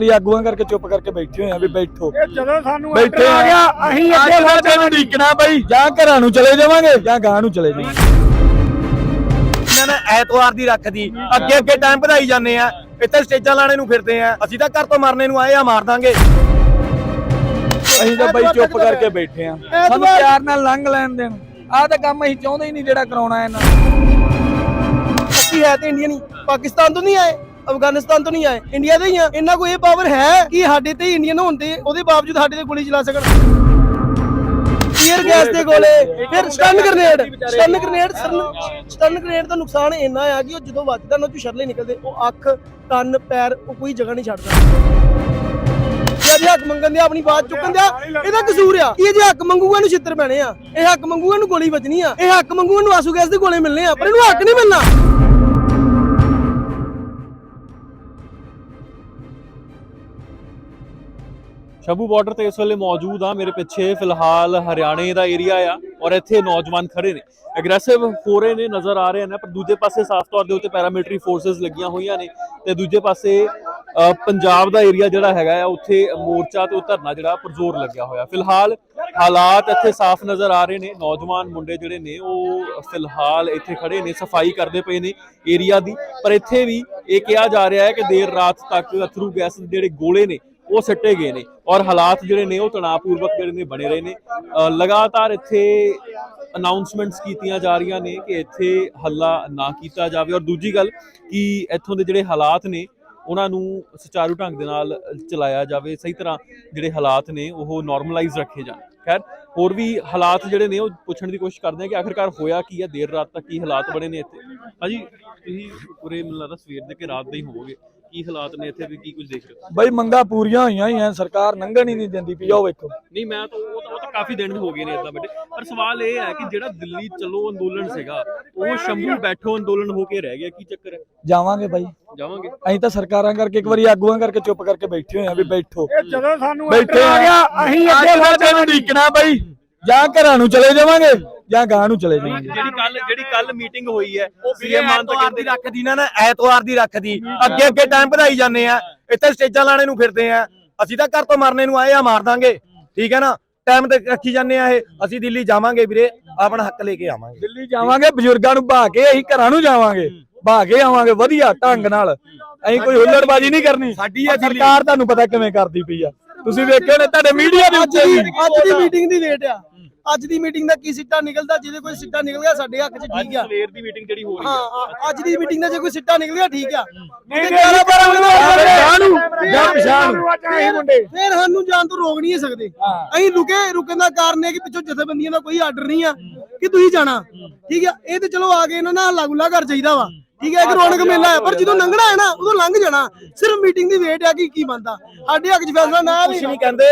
ਵੀ ਆਗੂਆਂ ਕਰਕੇ ਚੁੱਪ ਕਰਕੇ ਬੈਠੇ ਹੋਏ ਆ ਵੀ ਬੈਠੋ। ਇਹ ਜਦੋਂ ਸਾਨੂੰ ਬੈਠੇ ਆ। ਗਿਆ ਅਸੀਂ ਅੱਗੇ ਵਧਦੇ ਤੈਨੂੰ ਢੀਕਣਾ ਬਈ ਜਾਂ ਘਰਾਂ ਨੂੰ ਚਲੇ ਜਾਵਾਂਗੇ ਜਾਂ ਗਾਂ ਨੂੰ ਚਲੇ ਜਾਵਾਂਗੇ। ਇਹਨਾਂ ਨੇ ਐਤਵਾਰ ਦੀ ਰੱਖਦੀ ਅੱਗੇ ਅੱਗੇ ਟਾਈਮ ਵਧਾਈ ਜਾਂਦੇ ਆ। ਇੱਥੇ ਸਟੇਜਾਂ ਲਾਣੇ ਨੂੰ ਫਿਰਦੇ ਆ। ਅਸੀਂ ਤਾਂ ਘਰ ਤੋਂ ਮਰਨੇ ਨੂੰ ਆਏ ਆ ਮਾਰ ਦਾਂਗੇ। ਅਸੀਂ ਤਾਂ ਬਈ ਚੁੱਪ ਕਰਕੇ ਬੈਠੇ ਆ। ਸਾਨੂੰ ਪਿਆਰ ਨਾਲ ਲੰਘ ਲੈਣ ਦੇਣ। ਆਹ ਤਾਂ ਕੰਮ ਅਸੀਂ ਚਾਹੁੰਦੇ ਹੀ ਨਹੀਂ ਜਿਹੜਾ ਕਰਾਉਣਾ ਇਹਨਾਂ ਨੇ। ਅਸੀਂ ਹੈ ਤੇ ਇੰਡੀਅਨ ਹੀ ਪਾਕਿਸਤਾਨ ਤੋਂ ਨਹੀਂ ਆਏ? ਅਫਗਾਨਿਸਤਾਨ ਤੋਂ ਨਹੀਂ ਆਏ, ਇੰਡੀਆ ਦੇ ਹੀ ਆ। ਇਹਨਾਂ ਕੋਲ ਇਹ ਪਾਵਰ ਹੈ ਕਿ ਸਾਡੇ ਤੇ ਇੰਡੀਅਨ ਹੋਣ ਤੇ ਉਹਦੇ ਬਾਵਜੂਦ ਸਾਡੇ ਤੇ ਗੋਲੀ ਚਲਾ ਸਕਣ? ਟੀਅਰ ਗੈਸ ਦੇ ਗੋਲੇ, ਫਿਰ stun grenade stun grenade stun grenade ਦਾ ਨੁਕਸਾਨ ਇੰਨਾ ਆ ਕਿ ਉਹ ਜਦੋਂ ਵੱਜਦਾ ਨਾ, ਉਹ 'ਚੋਂ ਨਿਕਲਦੇ, ਉਹ ਅੱਖ, ਕੰਨ, ਪੈਰ, ਉਹ ਕੋਈ ਜਗ੍ਹਾ ਨਹੀਂ ਛੱਡਦਾ। ਜੇ ਜੇ ਹੱਕ ਮੰਗਣ ਦੇ ਆਪਣੀ ਬਾਤ ਚੁੱਕਣ ਦਿਆ ਇਹਦਾ ਕਸੂਰ ਆ। ਇਹ ਜੇ ਹੱਕ ਮੰਗੂਗਾ ਨੂੰ ਛਿੱਤਰ ਪੈਣੇ ਆ। ਇਹ ਹੱਕ ਮੰਗੂਗਾ ਨੂੰ ਗੋਲੀ ਵੱਜਣੀ ਆ। ਇਹ ਹੱਕ ਮੰਗੂਗਾ ਨੂੰ ਆਸੂ ਗੈਸ ਦੇ ਗੋਲੇ ਮਿਲਣੇ ਆ, ਪਰ ਇਹਨੂੰ ਹੱਕ ਨਹੀਂ ਮਿਲਣਾ। ਸ਼ਬੂ ਬਾਰਡਰ ਤੇ ਇਸ ਵੇਲੇ ਮੌਜੂਦ ਆ। ਮੇਰੇ ਪਿੱਛੇ ਫਿਲਹਾਲ ਹਰਿਆਣੇ ਦਾ ਏਰੀਆ ਆ ਔਰ ਇੱਥੇ ਨੌਜਵਾਨ ਖੜੇ ਨੇ। ਐਗਰੈਸਿਵ ਹੋ ਰਹੇ ਨੇ, ਨਜ਼ਰ ਆ ਰਹੇ ਨੇ, ਪਰ ਦੂਜੇ ਪਾਸੇ ਸਾਫ਼ ਤੌਰ ਦੇ ਉੱਤੇ ਪੈਰਾਮਿਲਟਰੀ ਫੋਰਸਸ ਲੱਗੀਆਂ ਹੋਈਆਂ ਨੇ ਤੇ ਦੂਜੇ ਪਾਸੇ ਪੰਜਾਬ ਦਾ ਏਰੀਆ ਜਿਹੜਾ ਹੈਗਾ ਆ, ਉੱਥੇ ਮੋਰਚਾ ਤੇ ਉਹ ਧਰਨਾ ਜਿਹੜਾ ਪਰਜ਼ੋਰ ਲੱਗਿਆ ਹੋਇਆ। ਫਿਲਹਾਲ ਹਾਲਾਤ ਇੱਥੇ ਸਾਫ਼ ਨਜ਼ਰ ਆ ਰਹੇ ਨੇ। ਨੌਜਵਾਨ ਮੁੰਡੇ ਜਿਹੜੇ ਨੇ, ਉਹ ਫਿਲਹਾਲ ਇੱਥੇ ਖੜੇ ਨੇ, ਸਫ਼ਾਈ ਕਰਦੇ ਪਏ ਨੇ ਏਰੀਆ ਦੀ। ਪਰ ਇੱਥੇ ਵੀ ਇਹ ਕਿਹਾ ਜਾ ਰਿਹਾ ਹੈ ਕਿ ਦੇਰ ਰਾਤ ਤੱਕ ਅਥਰੂ ਗੈਸ ਦੇ ਜਿਹੜੇ ਗੋਲੇ ਨੇ ਉਹ ਸੱਟੇ ਗਏ ਨੇ ਔਰ ਹਾਲਾਤ ਜਿਹੜੇ ਨੇ ਉਹ ਤਣਾਅਪੂਰਵਕ ਜਿਹੜੇ ਨੇ ਬਣੇ ਰਹੇ ਨੇ। ਲਗਾਤਾਰ ਇੱਥੇ ਅਨਾਉਂਸਮੈਂਟਸ ਕੀਤੀਆਂ ਜਾ ਰਹੀਆਂ ਨੇ ਕਿ ਇੱਥੇ ਹੱਲਾ ਨਾ ਕੀਤਾ ਜਾਵੇ ਔਰ ਦੂਜੀ ਗੱਲ ਕਿ ਇੱਥੋਂ ਦੇ ਜਿਹੜੇ ਹਾਲਾਤ ਨੇ ਉਹਨਾਂ ਨੂੰ ਸੁਚਾਰੂ ਢੰਗ ਦੇ ਨਾਲ ਚਲਾਇਆ ਜਾਵੇ, ਸਹੀ ਤਰ੍ਹਾਂ ਜਿਹੜੇ ਹਾਲਾਤ ਨੇ ਉਹ ਨਾਰਮਲਾਈਜ਼ ਰੱਖੇ ਜਾਣ। ਖੈਰ ਹੋਰ ਵੀ ਹਾਲਾਤ ਜਿਹੜੇ ਨੇ ਉਹ ਪੁੱਛਣ ਦੀ ਕੋਸ਼ਿਸ਼ ਕਰਦੇ ਆ ਕਿ ਆਖਿਰਕਾਰ ਹੋਇਆ ਕੀ ਹੈ ਦੇਰ ਰਾਤ ਤੱਕ ਕੀ ਹਾਲਾਤ ਬਣੇ ਨੇ ਇੱਥੇ? ਹਾਂਜੀ। ਤੁਸੀਂ ਪੂਰੇ ਮੈਨੂੰ ਲੱਗਦਾ ਸਵੇਰ ਦੇ ਕਿ ਰਾਤ ਦੇ ਹੀ ਹੋਵੋਗੇ। ਕੀ ਹਾਲਾਤ ਨੇ ਇੱਥੇ ਵੀ ਕੀ ਕੁਝ ਦੇਖ ਰਹੇ ਹੋ? ਬਈ ਮੰਗਾ ਪੂਰੀਆਂ ਹੋਈਆਂ ਹੀ ਆ ਸਰਕਾਰ ਲੰਘਣ ਹੀ ਨਹੀਂ ਦਿੰਦੀ ਪਈ ਉਹ ਵੇਖੋ। ਨਹੀਂ ਮੈਂ ਤਾਂ ਉਹ ਤਾਂ ਉਹ ਤਾਂ ਕਾਫੀ ਦਿਨ ਹੋ ਗਏ ਨੇ ਇਦਾਂ ਬੇਟੇ ਪਰ ਸਵਾਲ ਇਹ ਹੈ ਕਿ ਜਿਹੜਾ ਦਿੱਲੀ ਚਲੋ ਅੰਦੋਲਨ ਸੀਗਾ ਉਹ ਸ਼ੰਭੂ ਬੈਠੋ ਅੰਦੋਲਨ ਹੋ ਕੇ ਰਹਿ ਗਿਆ ਕੀ ਚੱਕਰ ਹੈ? ਜਾਵਾਂਗੇ ਬਾਈ। ਜਾਵਾਂਗੇ। ਅਸੀਂ ਤਾਂ ਸਰਕਾਰਾਂ ਕਰਕੇ ਇੱਕ ਵਾਰੀ ਆਗੂਆਂ ਕਰਕੇ ਚੁੱਪ ਕਰਕੇ ਬੈਠੇ ਹੋਏ ਆ ਵੀ ਬੈਠੋ। ਇਹ ਜਦੋਂ ਸਾਨੂੰ ਬੈਠੇ ਆ ਗਿਆ ਅਸੀਂ ਅੱਗੇ ਵਧਦੇ ਤੈਨੂੰ ਢੀਕਣਾ ਬਈ। ਜਾਂ ਘਰਾਂ ਨੂੰ ਚਲੇ ਜਾਵਾਂਗੇ ਜਾਂ ਗਾਂ ਨੂੰ ਚਲੇ ਜਾਵਾਂਗੇ। ਜਿਹੜੀ ਕੱਲ ਜਿਹੜੀ ਕੱਲ ਮੀਟਿੰਗ ਹੋਈ ਹੈ ਉਹ ਸੀਐਮ ਮਾਨ ਤਾਂ ਕਹਿੰਦੇ ਰੱਖਦੀ ਨਾ ਨਾ ਐਤਵਾਰ ਦੀ ਰੱਖਦੀ। ਅੱਗੇ ਅੱਗੇ ਟਾਈਮ ਵਧਾਈ ਜਾਂਦੇ ਆ। ਇੱਥੇ ਸਟੇਜਾਂ ਲਾਣੇ ਨੂੰ ਫਿਰਦੇ ਆ। ਅਸੀਂ ਤਾਂ ਘਰ ਤੋਂ ਮਰਨੇ ਨੂੰ ਆਏ ਆ ਮਾਰ ਦਾਂਗੇ। ਠੀਕ ਹੈ ਨਾ? ਟਾਈਮ ਤੇ ਰੱਖੀ ਜਾਂਦੇ ਆ ਇਹ। ਅਸੀਂ ਦਿੱਲੀ ਜਾਵਾਂਗੇ ਵੀਰੇ ਆਪਣਾ ਹੱਕ ਲੈ ਕੇ ਆਵਾਂਗੇ। ਦਿੱਲੀ ਜਾਵਾਂਗੇ ਬਜ਼ੁਰਗਾਂ ਨੂੰ ਬਹਾ ਕੇ ਅਸੀਂ ਘਰਾਂ ਨੂੰ ਜਾਵਾਂਗੇ। ਬਹਾ ਕੇ ਆਵਾਂਗੇ ਵਧੀਆ ਢੰਗ ਨਾਲ। ਅਸੀਂ ਕੋਈ ਹੁੱਲੜਬਾਜ਼ੀ ਨਹੀਂ ਕਰਨੀ। ਸਾਡੀ ਆ ਸਰਕਾਰ ਤੁਹਾਨੂੰ ਪਤਾ ਕਿਵੇਂ ਕਰਦੀ ਪਈ ਆ। ਤੁਸੀਂ ਵੇਖਿਆ ਨੇ ਤੁਹਾਡੇ ਮੀਡੀਆ ਦੇ ਉੱਤੇ ਅੱਜ ਦੀ ਮੀਟਿੰਗ ਦੀ ਵੇਟ ਆ। ਅੱਜ ਦੀ ਮੀਟਿੰਗ ਦਾ ਕੀ ਸਿੱਟਾ ਨਿਕਲਦਾ? ਜਿਹਦੇ ਕੋਈ ਸਿੱਟਾ ਨਿਕਲ ਗਿਆ ਸਾਡੇ ਹੱਕ 'ਚ ਠੀਕ ਆ। ਸਵੇਰ ਦੀ ਮੀਟਿੰਗ ਜਿਹੜੀ ਹੋ ਰਹੀ ਹਾਂ ਹੈ ਹਾਂ, ਅੱਜ ਦੀ ਮੀਟਿੰਗ ਦਾ ਜੇ ਕੋਈ ਸਿੱਟਾ ਨਿਕਲ ਗਿਆ ਠੀਕ ਆ। ਨਹੀਂ ਕਿਉਂਕਿ ਨਹੀਂ 11 12 ਵਜੇ ਜਾਂ ਬਾਅਦ ਨੂੰ ਜਾਂ ਪਛਾਣ ਨੂੰ। ਅਸੀਂ ਮੁੰਡੇ। ਫਿਰ ਸਾਨੂੰ ਜਾਣ ਤੋਂ ਰੋਕ ਨਹੀਂ ਸਕਦੇ। ਅਸੀਂ ਰੁਕੇ ਰੁਕਣ ਦਾ ਕਾਰਨ ਇਹ ਕਿ ਪਿੱਛੋਂ ਜਥੇਬੰਦੀਆਂ ਦਾ ਕੋਈ ਆਰਡਰ ਨਹੀਂ ਆ ਕਿ ਤੁਸੀਂ ਜਾਣਾ। ਠੀਕ ਆ? ਇਹ ਤੇ ਚਲੋ ਆ ਕੇ ਇਹਨਾਂ ਨਾਲ ਲਾਗੂਲਾ ਕਰ ਚਾਹੀਦਾ ਵਾ। ਠੀਕ ਹੈ ਇੱਕ ਰੌਣਕ ਮੇਲਾ ਹੈ ਪਰ ਜਦੋਂ ਲੰਘਣਾ ਹੈ ਨਾ ਉਦੋਂ ਲੰਘ ਜਾਣਾ। ਸਿਰਫ ਮੀਟਿੰਗ ਦੀ ਵੇਟ ਆ ਕਿ ਕੀ ਬੰਦਾ ਸਾਡੇ ਹੱਕ 'ਚ ਫੈਸਲਾ ਨਾ ਕੁਝ ਨਹੀਂ ਕਹਿੰਦੇ।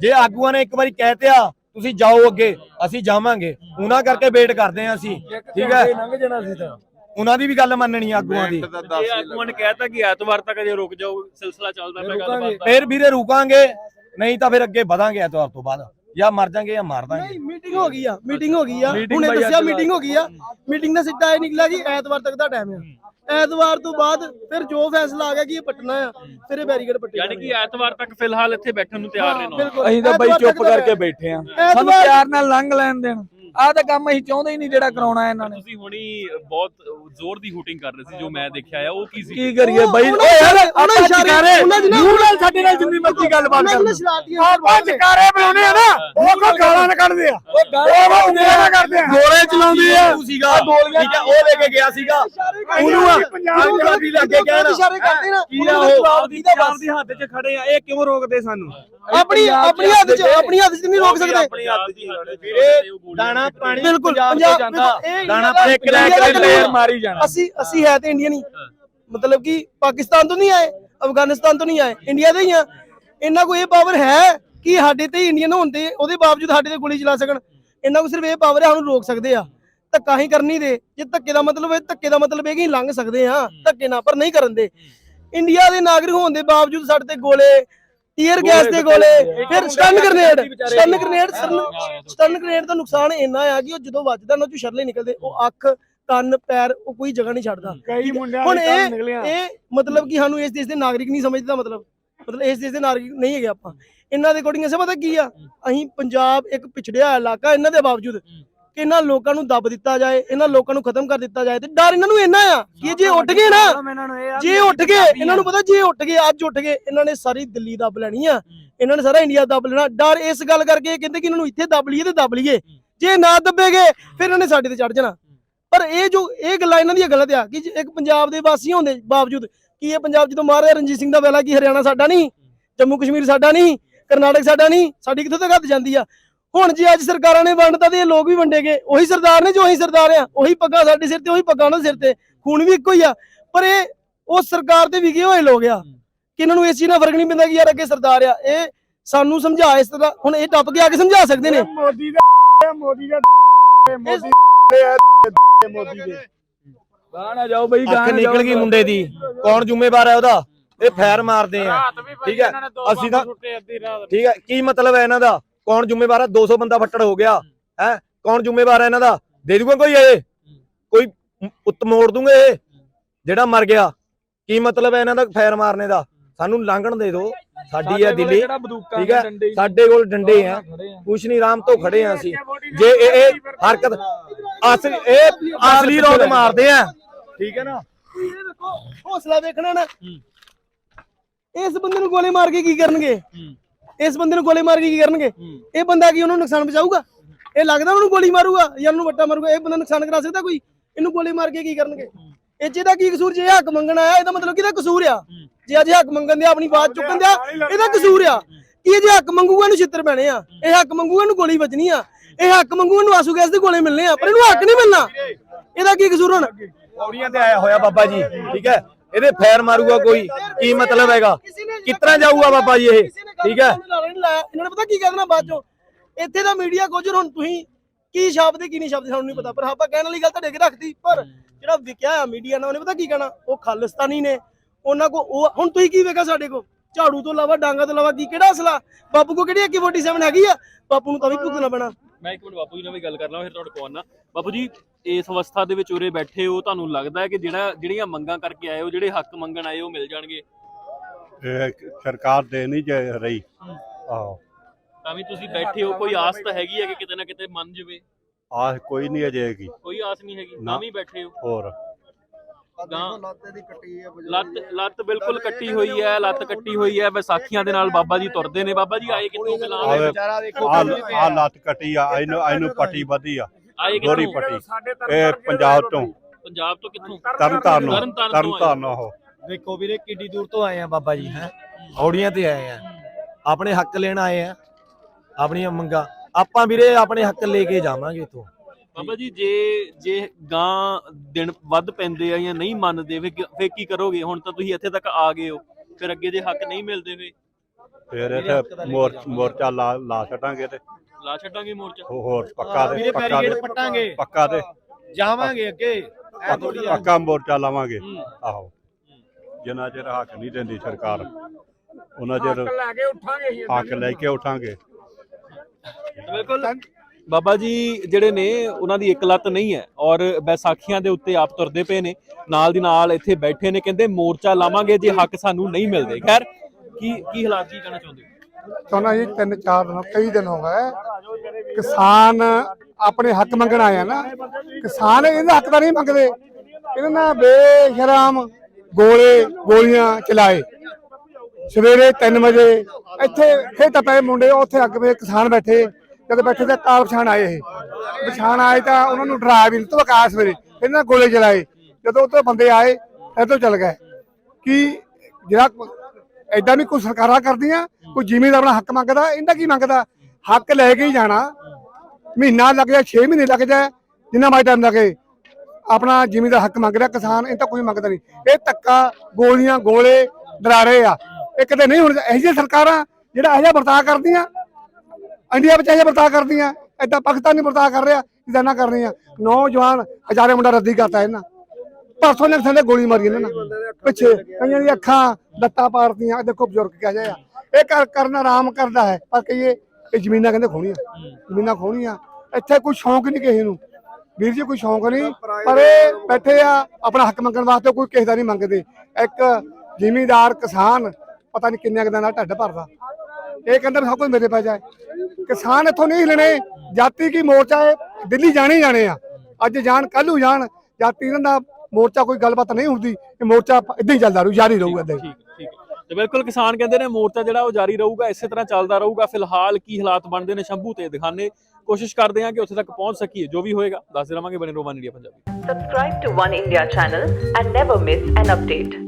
ਜੇ ਆਗੂਆਂ ਨੇ ਇੱਕ ਵਾਰੀ ਕਹਿ ਤਿਆ ਤੁਸੀਂ ਜਾਓ ਅੱਗੇ ਅਸੀਂ ਜਾਵਾਂਗੇ। ਉਹਨਾਂ ਕਰਕੇ ਵੇਟ ਕਰਦੇ ਆ ਅਸੀਂ ਠੀਕ ਹੈ? ਲੰਘ ਜਾਣਾ ਸੀ ਤਾਂ। ਉਹਨਾਂ ਦੀ ਵੀ ਗੱਲ ਮੰਨਣੀ ਆ ਆਗੂਆਂ ਦੀ। ਇਹ ਆਗੂਆਂ ਨੇ ਕਹਿਤਾ ਕਿ ਐਤਵਾਰ ਤੱਕ ਜੇ ਰੁਕ ਜਾਓ ਸਿਲਸਿਲਾ ਚੱਲਦਾ ਪਿਆ ਗੱਲਬਾਤ ਦਾ। ਫੇਰ ਵੀਰੇ ਰੁਕਾਂਗੇ ਨਹੀਂ ਤਾਂ ਫਿਰ ਅੱਗੇ ਵਧਾਂਗੇ ਐਤਵਾਰ ਤੋਂ ਬਾਅਦ। ਜਾਂ ਮਰ ਜਾਾਂਗੇ ਜਾਂ ਮਾਰ ਦਾਂਗੇ। ਨਹੀਂ ਮੀਟਿੰਗ ਹੋ ਗਈ ਆ ਮੀਟਿੰਗ ਹੋ ਗਈ ਆ। Meeting ਹੁਣੇ ਬਾਈ ਦੱਸਿਆ ਅੱਜ ਮੀਟਿੰਗ ਹੋ ਗਈ ਆ। ਮੀਟਿੰਗ ਦਾ ਸਿੱਟਾ ਇਹ ਨਿਕਲਿਆ ਕਿ ਐਤਵਾਰ ਤੱਕ ਦਾ ਟਾਈਮ ਆ। ਐਤਵਾਰ ਤੋਂ ਬਾਅਦ ਫਿਰ ਜੋ ਫੈਸਲਾ ਆ ਗਿਆ ਕਿ ਇਹ ਪਟਨਾ ਆ ਫਿਰ ਇਹ ਬੈਰੀਕੇਡ ਪੱਟੇ ਯਾਨੀ ਕਿ ਐਤਵਾਰ ਤੱਕ ਫਿਲਹਾਲ ਇੱਥੇ ਬੈਠਣ ਨੂੰ ਤਿਆਰ ਨੇ ਅਸੀਂ ਤਾਂ ਬਈ ਚੁੱਪ ਕਰਕੇ। ਬੈਠੇ ਆ ਐਤਵਾਰ- ਸਾਨੂੰ ਪਿਆਰ ਨਾਲ ਲੰਘ ਲੈਣ ਦੇਣ। ਆਹ ਤਾਂ ਕੰਮ ਅਸੀਂ ਚਾਹੁੰਦੇ ਹੀ ਨਹੀਂ ਜਿਹੜਾ ਕਰਾਉਣਾ ਇਹਨਾਂ ਨੇ। ਤੁਸੀਂ ਹੁਣੀ ਬਹੁਤ ਜ਼ੋਰ ਦੀ ਹੂਟਿੰਗ ਕਰ ਰਹੇ ਸੀ ਜੋ ਮੈਂ ਦੇਖਿਆ ਆ ਉਹ ਕੀ ਸੀ? ਕੀ ਕਰੀਏ ਬਈ? ਓਏ ਯਾਰ ਉਹਨਾਂ ਆਪਾਂ ਇਸ਼ਾਰੇ- ਉਹਨਾਂ ਨਾਲ ਸਾਡੇ ਨਾਲ ਜਿੰਨੀ ਮਰਜ਼ੀ ਗੱਲਬਾਤ ਕਰ ਜਿਹਨਾਂ ਸ਼ਰਾਰਤੀਆਂ ਆਪਾਂ ਬਣਾਉਣੇ ਆ ਨਾ ਉਹ ਕੋ ਗਾਲਾਂ ਨਾ ਕੱਢਦੇ ਆ। ਉਹ ਗਾਲਾਂ ਉਹ ਗਾਲਾਂ ਕਰਦੇ ਆ। ਗੋਲੇ ਚਲਾਉਂਦੇ ਆ। ਸੀਗਾ। ਠੀਕ ਹੈ ਉਹ ਲੈ ਕੇ ਗਿਆ ਸੀਗਾ। ਉਹਨੂੰ ਆ। ਪੰਜਾਬ ਪੰਜਾਬੀ ਲੱਗ ਕੇ ਕਹਿਣਾ ਇਸ਼ਾਰੇ ਕਰਦੇ ਨਾ। ਕੀ ਆ ਦਾ ਉਹ ਬਸ ਹੱਦ 'ਚ ਖੜੇ ਆ। ਇਹ ਕਿਉਂ ਰੋਕਦੇ ਸਾਨੂੰ? ਆਪਣੀ ਆਪਣੀ ਹੱਥ 'ਚ ਆਪਣੀ ਹੱਥ 'ਚ ਨਹੀਂ ਰੋਕ ਸਕਦੇ। ਆਪਣੀ ਹੱਥ ਦੀ ਵੀਰੇ ਦਾਣਾ ਪਾਣੀ ਬਿਲਕੁਲ ਪੰਜਾਬ ਜਾਂਦਾ। ਦਾਣਾ ਪਾਣੀ ਇੱਕ ਲੈ ਕੇ ਦਾ ਪਲੇਅਰ ਮਾਰੀ ਜਾਣਾ। ਅਸੀਂ ਅਸੀਂ ਹੈ ਤੇ ਇੰਡੀਅਨ ਹੀ। ਮਤਲਬ ਕਿ ਪਾਕਿਸਤਾਨ ਤੋਂ ਨਹੀਂ ਆਏ ਅਫਗਾਨਿਸਤਾਨ ਤੋਂ ਨਹੀਂ ਆਏ ਇੰਡੀਆ ਦੇ ਹੀ ਆ। ਇਹਨਾਂ ਕੋਲ ਇਹ ਪਾਵਰ ਹੈ? ਕਿ ਸਾਡੇ ਤੇ ਇੰਡੀਅਨ ਹੋਣ ਤੇ ਉਹਦੇ ਬਾਵਜੂਦ ਸਾਡੇ ਤੇ ਗੋਲੀ ਚਲਾ ਸਕਣ। ਇਹਨਾਂ ਕੋਲ ਸਿਰਫ ਇਹ ਪਾਵਰ ਹੈ ਸਾਨੂੰ ਰੋਕ ਸਕਦੇ ਆ। ਧੱਕਾ ਹੀ ਕਰਨੀ ਦੇ। ਜੇ ਧੱਕੇ ਦਾ ਮਤਲਬ ਹੈ ਧੱਕੇ ਦਾ ਮਤਲਬ ਇਹ ਕਿ ਲੰਘ ਸਕਦੇ ਆ ਧੱਕੇ ਨਾ ਪਰ ਨਹੀਂ ਕਰਨ ਦੇ। ਇੰਡੀਆ ਦੇ ਨਾਗਰਿਕ ਹੋਣ ਦੇ ਬਾਵਜੂਦ ਸਾਡੇ ਤੇ ਗੋਲੇ ਟੀਅਰ ਗੈਸ ਦੇ ਗੋਲੇ ਫਿਰ stun grenade stun grenade stun grenade ਦਾ ਨੁਕਸਾਨ ਇੰਨਾ ਆ ਕਿ ਉਹ ਜਦੋਂ ਵੱਜਦਾ ਨਾ ਉਹ 'ਚੋਂ ਸ਼ਰਲੇ ਨਿਕਲਦੇ ਉਹ ਅੱਖ ਕੰਨ ਪੈਰ ਉਹ ਕੋਈ ਜਗ੍ਹਾ ਨਹੀਂ ਛੱਡਦਾ। ਹੁਣ ਇਹ ਇਹ ਮਤਲਬ ਕਿ ਸਾਨੂੰ ਇਸ ਦੇਸ਼ ਦੇ ਨਾਗਰਿਕ ਨਹੀਂ ਸਮਝਦਾ ਮਤਲਬ। ਮਤਲਬ ਇਸ ਦੇਸ਼ ਦੇ ਨਾਗਰਿਕ ਨਹੀਂ ਹੈਗੇ ਆਪਾਂ। ਇਹਨਾਂ ਦੇ ਅਕੋਰਡਿੰਗ ਅਸੀਂ ਪਤਾ ਕੀ ਆ? ਅਸੀਂ ਪੰਜਾਬ ਇੱਕ ਪਿਛੜਿਆ ਇਲਾਕਾ ਇਹਨਾਂ ਦੇ ਬਾਵਜੂਦ ਕਿ ਇਹਨਾਂ ਲੋਕਾਂ ਨੂੰ ਦੱਬ ਦਿੱਤਾ ਜਾਏ ਇਹਨਾਂ ਲੋਕਾਂ ਨੂੰ ਖਤਮ ਕਰ ਦਿੱਤਾ ਜਾਏ ਤੇ ਡਰ ਇਹਨਾਂ ਨੂੰ ਇੰਨਾ ਆ ਕਿ ਜੇ ਉੱਠ ਗਏ ਨਾ ਜੇ ਉੱਠ ਗਏ ਇਹਨਾਂ ਨੂੰ ਪਤਾ ਜੇ ਉੱਠ ਗਏ ਅੱਜ ਉੱਠ ਗਏ ਇਹਨਾਂ ਨੇ ਸਾਰੀ ਦਿੱਲੀ ਦੱਬ ਲੈਣੀ ਆ। ਇਹਨਾਂ ਨੇ ਸਾਰਾ ਇੰਡੀਆ ਦੱਬ ਲੈਣਾ। ਡਰ ਇਸ ਗੱਲ ਕਰਕੇ ਕਹਿੰਦੇ ਕਿ ਇਹਨਾਂ ਨੂੰ ਇੱਥੇ ਦੱਬ ਲਈਏ ਤੇ ਦੱਬ ਲਈਏ। ਜੇ ਨਾ ਦੱਬੇਗੇ ਫਿਰ ਇਹਨਾਂ ਨੇ ਸਾਡੇ ਤੇ ਚੜ ਜਾਣਾ। ਪਰ ਇਹ ਜੋ ਇਹ ਗੱਲਾਂ ਇਹਨਾਂ ਦੀਆਂ ਗਲਤ ਆ ਕਿ ਇੱਕ ਪੰਜਾਬ ਦੇ ਵਾਸੀ ਹੋਣ ਦੇ ਬਾਵਜੂਦ ਕੀ ਇਹ ਪੰਜਾਬ ਜਦੋਂ ਮਹਾਰਾਜਾ ਰਣਜੀਤ ਸਿੰਘ ਦਾ ਵੇਲਾ ਕੀ ਹਰਿਆਣਾ ਸਾਡਾ ਨਹੀਂ ਜੰਮੂ ਕਸ਼ਮੀਰ ਸਾਡਾ ਨਹੀਂ ਕਰਨਾਟਕ ਸਾਡਾ ਨਹੀਂ ਸਾਡੀ ਕਿੱਥੋਂ ਤੱਕ ਹੱਦ ਜਾਂਦੀ ਆ? ਹੁਣ ਜੇ ਅੱਜ ਸਰਕਾਰਾਂ ਨੇ ਵੰਡਤਾ ਤੇ ਇਹ ਲੋਕ ਵੀ ਵੰਡੇਗੇ ਉਹੀ ਸਰਦਾਰ ਨੇ ਜੋ ਅਸੀਂ ਸਰਦਾਰ ਆ ਉਹੀ ਪੱਗਾਂ ਸਾਡੇ ਸਿਰ ਤੇ ਉਹੀ ਪੱਗਾਂ ਉਹਨਾਂ ਸਿਰ ਤੇ। ਖੂਨ ਵੀ ਇੱਕੋ ਹੀ ਆ। ਪਰ ਇਹ ਉਸ ਸਰਕਾਰ ਤੇ ਵਿਗੇ ਹੋਏ ਲੋਕ ਆ ਕਿ ਇਹਨਾਂ ਨੂੰ ਇਸ ਚੀਜ਼ ਨਾਲ ਫ਼ਰਕ ਨਹੀਂ ਪੈਂਦਾ ਕਿ ਯਾਰ ਅੱਗੇ ਸਰਦਾਰ ਆ। ਇਹ ਸਾਨੂੰ ਸਮਝਾ ਇਸ ਤਰ੍ਹਾਂ ਹੁਣ ਇਹ ਟੱਪ ਕੇ ਆ ਕੇ ਸਮਝਾ ਸਕਦੇ ਨੇ। ਮੋਦੀ ਦਾ ਮੋਦੀ ਦਾ ਮੋਦੀ ਦੇ ਮੋਦੀ ਦੇ। ਗਾਣਾ ਜਾਓ ਬਈ ਅੱਖ ਗਾਣਾ ਨਿਕਲ ਗਈ ਮੁੰਡੇ ਦੀ। ਕੌਣ ਜ਼ਿੰਮੇਵਾਰ ਹੈ ਉਹਦਾ? ਇਹ ਫੈਰ ਮਾਰਦੇ ਆ। ਠੀਕ ਹੈ। ਅਸੀਂ ਤਾਂ ਠੀਕ ਹੈ। ਕੀ ਮਤਲਬ ਹੈ ਇਹਨਾਂ ਦਾ? ਕੌਣ ਜ਼ਿੰਮੇਵਾਰ ਹੈ 200 ਬੰਦਾ ਫੱਟੜ ਹੋ ਗਿਆ। ਹੈ। ਕੌਣ ਜ਼ਿੰਮੇਵਾਰ ਹੈ ਇਹਨਾਂ ਦਾ? ਦੇ ਦੂਗਾ ਕੋਈ ਇਹ? ਕੋਈ ਉੱਤ ਮੋੜ ਦੂੰਗੇ ਇਹ? ਜਿਹੜਾ ਮਰ ਗਿਆ। ਕੀ ਮਤਲਬ ਹੈ ਇਹਨਾਂ ਦਾ ਫੈਰ ਮਾਰਨੇ ਦਾ? ਸਾਨੂੰ ਲੰਘਣ ਦੇ ਦਿਓ। ਸਾਡੀ ਹੈ ਦਿੱਲੀ ਠੀਕ ਹੈ। ਸਾਡੇ ਕੋਲ ਡੰਡੇ ਆ। ਕੁਛ ਨਹੀਂ ਰਾਮ ਤੋਂ ਖੜੇ ਆ ਅਸੀਂ। ਜੇ ਇਹ ਹਰਕਤ ਅਸਲੀ ਇਹ ਅਸਲੀ ਰੋਡ ਮਾਰਦੇ ਆ। ਠੀਕ ਹੈ ਨਾ? ਇਹ ਦੇਖੋ ਹੌਸਲਾ ਵੇਖਣਾ ਨਾ। ਇਸ ਬੰਦੇ ਨੂੰ ਗੋਲੀ ਮਾਰ ਕੇ ਕੀ ਕਰਨਗੇ? ਇਸ ਬੰਦੇ ਨੂੰ ਗੋਲੀ ਮਾਰ ਕੇ ਕੀ ਕਰਨਗੇ? ਇਹ ਬੰਦਾ ਕੀ ਉਹਨੂੰ ਨੁਕਸਾਨ ਪਹੁੰਚਾਊਗਾ? ਇਹ ਲੱਗਦਾ ਉਹਨੂੰ ਗੋਲੀ ਮਾਰੂਗਾ ਜਾਂ ਉਹਨੂੰ ਵੱਟਾ ਮਾਰੂਗਾ? ਇਹ ਬੰਦਾ ਨੁਕਸਾਨ ਕਰਾ ਸਕਦਾ ਕੋਈ? ਇਹਨੂੰ ਗੋਲੀ ਮਾਰ ਕੇ ਕੀ ਕਰਨਗੇ? ਇਹ ਜਿਹਦਾ ਕੀ ਕਸੂਰ? ਜੇ ਹੱਕ ਮੰਗਣ ਆਇਆ ਇਹਦਾ ਮਤਲਬ ਕਿਹਦਾ ਕਸੂਰ ਆ? ਜੇ ਅੱਜ ਹੱਕ ਮੰਗਣ ਦੇ ਆਪਣੀ ਬਾਤ ਚੁੱਕਣ ਦਿਆ ਇਹਦਾ ਕਸੂਰ ਆ। ਕਿ ਇਹ ਜੇ ਹੱਕ ਮੰਗੂਗਾ ਇਹਨੂੰ ਛਿੱਤਰ ਪੈਣੇ ਆ। ਇਹ ਹੱਕ ਮੰਗੂਗਾ ਇਹਨੂੰ ਗੋਲੀ ਵੱਜਣੀ ਆ। ਇਹ ਹੱਕ ਮੰਗੂਗਾ ਇਹਨੂੰ ਆਸੂ ਗੈਸ ਦੇ ਗੋਲੇ ਮਿਲਣੇ ਆ। ਪਰ ਇਹਨੂੰ ਹੱਕ ਨਹੀਂ ਮਿਲਣਾ। ਇਹਦਾ ਕੀ ਕਸੂਰ ਹੁਣ? ਪੌੜੀਆਂ ਤੇ ਆਇਆ ਹੋਇਆ ਬਾਬਾ ਜੀ ਠੀਕ ਹੈ? ਇਹਦੇ ਫੈਰ ਮਾਰੂਗਾ ਕੋਈ? ਕੀ ਮਤਲਬ ਹੈਗਾ? ਕਿਤਨਾ ਜਾਊਗਾ ਬਾਬਾ ਜੀ ਇਹ? ਠੀਕ ਹੈ? ਇਹਨਾਂ ਨੇ ਪਤਾ ਕੀ ਕਹਿ ਦੇਣਾ ਬਾਅਦ ਚੋਂ? ਇੱਥੇ ਦਾ ਮੀਡੀਆ ਕੁਝ ਹੁਣ ਤੁਸੀਂ ਕੀ ਸ਼ਬਦ ਕੀ ਨਹੀਂ ਸ਼ਬਦ ਸਾਨੂੰ ਨਹੀਂ ਪਤਾ। ਪਰ ਆਪਾਂ ਕਹਿਣ ਵਾਲੀ ਗੱਲ ਤੁਹਾਡੇ ਅੱਗੇ ਰੱਖਤੀ। ਪਰ ਜਿਹੜਾ ਵਿਕਿਆ ਆ ਮੀਡੀਆ ਨਾਲ ਉਹਨੇ ਪਤਾ ਕੀ ਕਹਿਣਾ? ਉਹ ਖਾਲਿਸਤਾਨੀ ਨੇ। ਉਹਨਾਂ ਕੋ ਉਹ ਹੁਣ ਤੁਸੀਂ ਕੀ ਵੇਖਿਆ ਸਾਡੇ ਕੋ? ਝਾੜੂ ਤੋਂ ਇਲਾਵਾ ਡਾਂਗਾ ਤੋਂ ਇਲਾਵਾ ਕੀ ਕਿਹੜਾ ਅਸਲਾ? ਬਾਪੂ ਕੋ ਕਿਹੜੀ AK47 ਹੈਗੀ ਆ? ਬਾਪੂ ਨੂੰ ਤਾਂ ਵੀ ਭੁਗਤਣਾ ਪੈਣਾ। ਮੈਂ ਇੱਕ ਮਿੰਟ ਬਾਪੂ ਜੀ ਨਾਲ ਵੀ ਗੱਲ ਕਰ ਲਾਂ ਫਿਰ ਤੁਹਾਡੇ ਕੋਲ ਆਉਣਾ ਬਾਪੂ ਜੀ ਇਸ ਅਵਸਥਾ ਦੇ ਵਿੱਚ ਉਰੇ ਬੈਠੇ ਹੋ ਤੁਹਾਨੂੰ ਲੱਗਦਾ ਹੈ ਕਿ ਜਿਹੜਾ ਜਿਹੜੀਆਂ ਮੰਗਾਂ ਕਰਕੇ ਆਏ ਹੋ ਜਿਹੜੇ ਹੱਕ ਮੰਗਣ ਆਏ ਉਹ ਮਿਲ ਜਾਣਗੇ? ਇਹ ਸਰਕਾਰ ਦੇ ਨਹੀਂ ਜਾ ਰਹੀ। ਆਹੋ। ਤਾਂ ਵੀ ਤੁਸੀਂ ਬੈਠੇ ਹੋ ਕੋਈ ਆਸ ਤਾਂ ਹੈਗੀ ਹੈ ਕਿ ਕਿਤੇ ਨਾ ਕਿਤੇ ਮੰਨ ਜਵੇ? ਆਸ ਕੋਈ ਨਹੀਂ ਅਜੇਗੀ ਕੋਈ ਆਸ ਨਹੀਂ ਹੈਗੀ ਨਾ। ਤਾਂ ਵੀ ਬੈਠੇ ਹੋ? ਹੋਰ। ਗਾਂ ਲੱਤ ਲੱਤ ਬਿਲਕੁਲ ਕੱਟੀ ਹੋਈ ਹੈ ਲੱਤ ਕੱਟੀ ਹੋਈ ਹੈ ਵਿਸਾਖੀਆਂ ਦੇ ਨਾਲ ਬਾਬਾ ਜੀ ਤੁਰਦੇ ਨੇ ਬਾਬਾ ਜੀ ਆਏ ਕਿੱਥੋਂ ਆਵੇ ਫਿਲਹਾਲ ਆ ਆ ਲੱਤ ਕੱਟੀ ਆ ਇਹਨੂੰ ਇਹਨੂੰ ਪੱਟੀ ਵਧੀ ਆ। ਕਿੱਥੋਂ? ਪੱਟੀ। ਇਹ ਪੰਜਾਬ ਤੋਂ। ਪੰਜਾਬ ਤੋਂ ਕਿੱਥੋਂ? ਤਰਨ ਤਾਰਨ ਤਰਨ ਤਾਰਨ ਤੋਂ ਤਰਨ ਆਏ। ਤਾਰਨ ਉਹ। ਦੇਖੋ ਵੀਰੇ ਕਿੱਡੀ ਦੂਰ ਤੋਂ ਆਏ ਆ ਬਾਬਾ ਜੀ ਹੈ? ਹੌੜੀਆਂ ਤੇ ਆਏ ਆ। ਆਪਣੇ ਹੱਕ ਲੈਣ ਆਏ ਆ ਆਪਣੀਆਂ ਮੰਗਾਂ। ਆਪਾਂ ਵੀਰੇ ਆਪਣੇ ਹੱਕ ਲੈ ਕੇ ਜਾਵਾਂਗੇ ਇਥੋਂ। ਬਾਬਾ ਜੀ ਜੇ ਜੇ ਗਾਂ ਦਿਨ ਵੱਧ ਪੈਂਦੇ ਆ ਜਾਂ ਨਹੀਂ ਮੰਨਦੇ ਫਿਰ ਕੀ- ਕਰੋਗੇ? ਹੁਣ ਤਾਂ ਤੁਸੀਂ ਇੱਥੇ ਤੱਕ ਆ ਗਏ ਹੋ। ਫਿਰ ਅੱਗੇ ਜੇ ਹੱਕ ਨਹੀਂ ਮਿਲਦੇ ਵੇ ਫਿਰ ਇੱਥੇ ਮੋਰ ਮੋਰਚਾ ਲਾ ਲਾ ਛੱਡਾਂਗੇ ਤੇ। ਲਾ ਛੱਡਾਂਗੇ ਮੋਰਚਾ। ਹੋ- ਹੋਰ ਪੱਕਾ ਦੇ ਵੀਰੇ ਪੱਕਾ ਦੇ ਪੱਟਾਂਗੇ। ਪੱਕਾ ਦੇ ਜਾਵਾਂਗੇ ਅੱਗੇ। ਐ ਥੋੜੀ ਪੱਕਾ ਮੋਰਚਾ ਲਾਵਾਂਗੇ। ਹੂੰ। ਆਹੋ। ਜਿੰਨਾ ਚਿਰ ਹੱਕ ਨਹੀਂ ਦਿੰਦੀ ਸਰਕਾਰ ਉਹਨਾਂ ਚਿਰ ਲੈ ਕੇ ਉੱਠਾਂਗੇ ਅਸੀਂ। ਹੱਕ ਲੈ ਕੇ ਉਠਾਂਗੇ। ਬਿਲਕੁਲ। ਬਾਬਾ ਜੀ ਜਿਹੜੇ ਨੇ, ਉਹਨਾਂ ਦੀ ਇੱਕ ਲੱਤ ਨਹੀਂ ਹੈ ਔਰ ਬੈਸਾਖੀਆਂ ਦੇ ਉੱਤੇ ਆਪ ਤੁਰਦੇ ਪਏ ਨੇ। ਨਾਲ ਦੀ ਨਾਲ ਇੱਥੇ ਬੈਠੇ ਨੇ, ਕਹਿੰਦੇ ਮੋਰਚਾ ਲਾਵਾਂਗੇ ਜੇ ਹੱਕ ਸਾਨੂੰ ਨਹੀਂ ਮਿਲਦੇ। ਖੈਰ, ਕੀ ਕੀ ਹਾਲਾਤ ਕੀ ਕਹਿਣਾ ਚਾਹੁੰਦੇ ਹੋ? ਚਾਹੁੰਦਾ ਤਿੰਨ ਚਾਰ ਦਿਨ, ਕਈ ਦਿਨ ਹੋ ਗਏ। ਕਿਸਾਨ ਆਪਣੇ ਹੱਕ ਮੰਗਣ ਆਇਆ ਨਾ। ਕਿਸਾਨ ਇਹਦਾ ਹੱਕ ਤਾਂ ਨਹੀਂ ਮੰਗਦੇ। ਇਹਨਾਂ ਨੇ ਬੇਸ਼ਰਾਮ ਗੋਲੇ, ਗੋਲੀਆਂ ਚਲਾਏ। ਸਵੇਰੇ 3 ਵਜੇ ਇੱਥੇ ਫੇਰ ਪਏ ਮੁੰਡੇ, ਉੱਥੇ ਅੱਗ ਵੇ ਕਿਸਾਨ ਬੈਠੇ। ਜਦ ਬੈਠੇ ਤਾਂ ਕਾਰ ਪਛਾਣ ਆਏ ਇਹ। ਪਛਾਣ ਆਏ ਤਾਂ ਉਹਨਾਂ ਨੂੰ ਡਰਾ ਵੀ ਦਿੱਤਾ ਆਕਾਸ਼ ਸਵੇਰੇ। ਇਹਨਾਂ ਗੋਲੇ ਚਲਾਏ। ਜਦੋਂ ਉੱਥੇ ਬੰਦੇ ਆਏ ਇੱਥੋਂ ਚੱਲ ਗਏ। ਕਿ ਜਿਹੜਾ ਐਦਾਂ ਵੀ ਕੋਈ ਸਰਕਾਰਾਂ ਕਰਦੀਆਂ, ਕੋਈ ਜ਼ਿਮੀਂਦਾਰ ਆਪਣਾ ਹੱਕ ਮੰਗਦਾ, ਇਹਦਾ ਕੀ ਮੰਗਦਾ? ਹੱਕ ਲੈ ਕੇ ਹੀ ਜਾਣਾ। ਮਹੀਨਾ ਲੱਗ ਜਾ 6 ਮਹੀਨੇ ਲੱਗ ਜਾ ਜਿੰਨਾ ਮਾਈ ਟਾਈਮ ਲੱਗੇ। ਆਪਣਾ ਜ਼ਿਮੀਂਦਾਰ ਹੱਕ ਮੰਗ ਰਿਹਾ, ਕਿਸਾਨ ਇਹ ਤਾਂ ਕੋਈ ਮੰਗਦਾ ਨਹੀਂ ਇਹ ਧੱਕਾ, ਗੋਲੀਆਂ, ਗੋਲੇ, ਡਰਾਰੇ ਆ। ਇਹ ਕਿਤੇ ਨਹੀਂ ਹੁਣ ਇਹੋ ਜਿਹੀਆਂ ਸਰਕਾਰਾਂ ਜਿਹੜਾ ਇਹੋ ਜਿਹਾ ਵਰਤਾਅ ਕਰਦੀਆਂ ਇੰਡੀਆ ਵਿੱਚ ਇਹੋ ਜਿਹਾ ਵਰਤਾਅ ਕਰਦੀਆਂ, ਏਦਾਂ ਪਾਕਿਸਤਾਨੀ ਵਰਤਾਅ ਕਰ ਰਿਹਾ ਇਦਾਂ ਨਾ ਕਰ ਰਹੀਆਂ ਨੌਜਵਾਨ ਹਜ਼ਾਰੇ ਮੁੰਡਾ ਰੱਦੀ ਕਰਤਾ ਇਹਨਾਂ। ਪਰਸੋਂ ਨੇ ਥੱਲੇ ਗੋਲੀ ਮਾਰੀ ਇਹਨਾਂ ਨੇ। ਪਿੱਛੇ ਕਈਆਂ ਦੀਆਂ ਅੱਖਾਂ ਲੱਤਾਂ ਪਾੜਦੀਆਂ ਦੇਖੋ ਬਜ਼ੁਰਗ ਕਹਿ ਜਾਇਆ ਇਹ ਕਰ ਕਰਨਾ ਆਰਾਮ ਕਰਦਾ ਹੈ, ਪਰ ਕਹੀਏ ਇਹ ਜ਼ਮੀਨਾਂ ਕਹਿੰਦੇ ਖੋਣੀਆਂ ਜ਼ਮੀਨਾਂ ਖੋਣੀਆਂ ਇੱਥੇ ਕੋਈ ਸ਼ੌਂਕ ਨਹੀਂ ਕਿਸੇ ਨੂੰ। ਵੀਰ ਜੀ, ਕੋਈ ਸ਼ੌਂਕ ਨਹੀਂ, ਪਰ ਇਹ ਬੈਠੇ ਆ, ਆਪਣਾ ਹੱਕ ਮੰਗਣ ਵਾਸਤੇ ਕੋਈ ਕਿਸੇ ਦਾ ਨਹੀਂ ਮੰਗਦੇ। ਇੱਕ ਜ਼ਿਮੀਂਦਾਰ ਕਿਸਾਨ, ਪਤਾ ਨਹੀਂ ਕਿੰਨੇ ਕੁ ਦਿਨ ਦਾ ਢੱਡ ਭਰਦਾ। ਇਹ ਕਹਿੰਦਾ ਵੀ ਸਭ ਕੁਝ ਮੇਰੇ ਪੈ ਜਾਏ। ਕਿਸਾਨ ਇੱਥੋਂ ਨਹੀਂ ਹਿਲਣੇ। ਜਾਤੀ ਕੀ ਮੋਰਚਾ ਦਿੱਲੀ ਜਾਣੇ ਜਾਣੇ ਆ। ਅੱਜ ਜਾਣ ਕੱਲ੍ਹ ਨੂੰ ਜਾਣ ਜਾਤੀ ਇਹਨਾਂ ਦਾ ਮੋਰਚਾ ਕੋਈ ਗੱਲਬਾਤ ਨਹੀਂ ਹੁੰਦੀ ਇਹ ਮੋਰਚਾ ਇਦਾਂ ਹੀ ਚੱਲਦਾ ਰਹੂ ਜਾਰੀ ਰਹੂਗਾ ਏਦਾਂ ਹੀ। ਤੇ ਬਿਲਕੁਲ ਕਿਸਾਨ ਕਹਿੰਦੇ ਨੇ ਮੋਰਚਾ ਜਿਹੜਾ ਉਹ ਜਾਰੀ ਰਹੂਗਾ ਇਸੇ ਤਰ੍ਹਾਂ ਚੱਲਦਾ ਰਹੂਗਾ। ਫਿਲਹਾਲ ਕੀ ਹਾਲਾਤ ਬਣਦੇ ਨੇ ਸ਼ੰਭੂ ਤੇ ਦਿਖਾਣੇ ਕੋਸ਼ਿਸ਼ ਕਰਦੇ ਹਾਂ ਕਿ ਉੱਥੇ ਤੱਕ ਪਹੁੰਚ ਸਕੀਏ ਜੋ ਵੀ ਹੋਏਗਾ। ਦੱਸਦੇ ਰਵਾਂਗੇ ਬਣੇ India Punjabi Subscribe to One India channel and never miss an update.